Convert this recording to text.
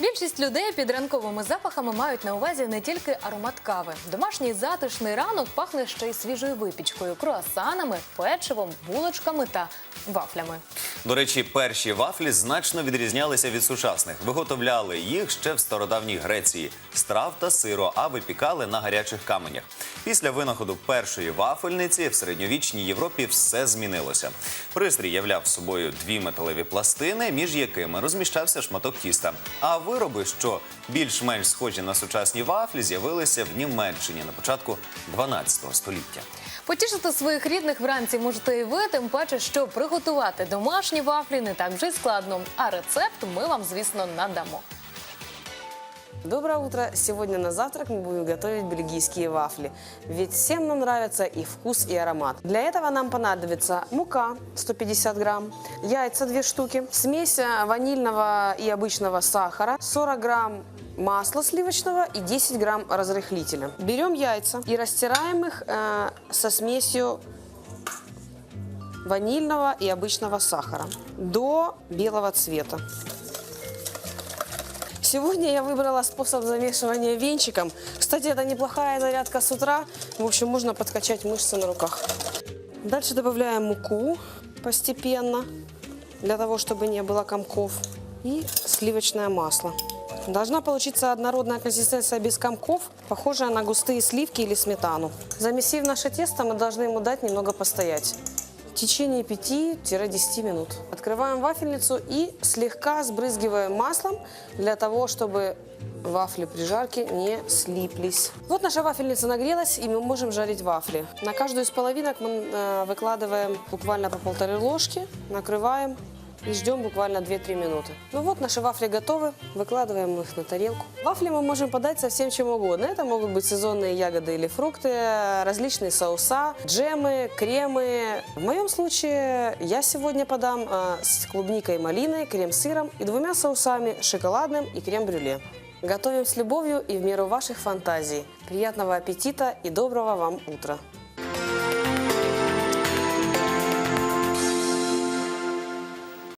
Більшість людей під ранковими запахами мають на увазі не тільки аромат кави. Домашній затишний ранок пахне ще й свіжою випічкою, круасанами, печивом, булочками та вафлями. До речі, перші вафлі значно відрізнялися від сучасних. Виготовляли їх ще в стародавній Греції з трав та сиру, а випікали на гарячих каменях. Після винаходу першої вафельниці в середньовічній Європі все змінилося. Пристрій являв собою дві металеві пластини, між якими розміщався шматок тіста. А вироби, що більш-менш схожі на сучасні вафлі, з'явилися в Німеччині на початку 12 століття. Потішити своїх рідних вранці можете і ви, тим паче, що приготувати домашні вафлі не так вже й складно. А рецепт ми вам, звісно, надамо. Доброе утро! Сегодня на завтрак мы будем готовить бельгийские вафли. Ведь всем нам нравится и вкус, и аромат. Для этого нам понадобится мука 150 грамм, яйца 2 штуки, смесь э, ванильного и обычного сахара, 40 грамм масла сливочного и 10 грамм разрыхлителя. Берем яйца и растираем их э, со смесью ванильного и обычного сахара до белого цвета. Сегодня я выбрала способ замешивания венчиком. Кстати, это неплохая зарядка с утра. В общем, можно подкачать мышцы на руках. Дальше добавляем муку постепенно, для того, чтобы не было комков. И сливочное масло. Должна получиться однородная консистенция без комков, похожая на густые сливки или сметану. Замесив наше тесто, мы должны ему дать немного постоять. В течение 5-10 минут. Открываем вафельницу и слегка сбрызгиваем маслом для того, чтобы вафли при жарке не слиплись. Вот наша вафельница нагрелась, и мы можем жарить вафли. На каждую из половинок мы э, выкладываем буквально по полторы ложки, накрываем и ждем буквально 2-3 минуты. Ну вот, наши вафли готовы. Выкладываем их на тарелку. Вафли мы можем подать со всем чем угодно. Это могут быть сезонные ягоды или фрукты, различные соуса, джемы, кремы. В моем случае я сегодня подам э, с клубникой и малиной, крем-сыром и двумя соусами – шоколадным и крем-брюле. Готовим с любовью и в меру ваших фантазий. Приятного аппетита и доброго вам утра!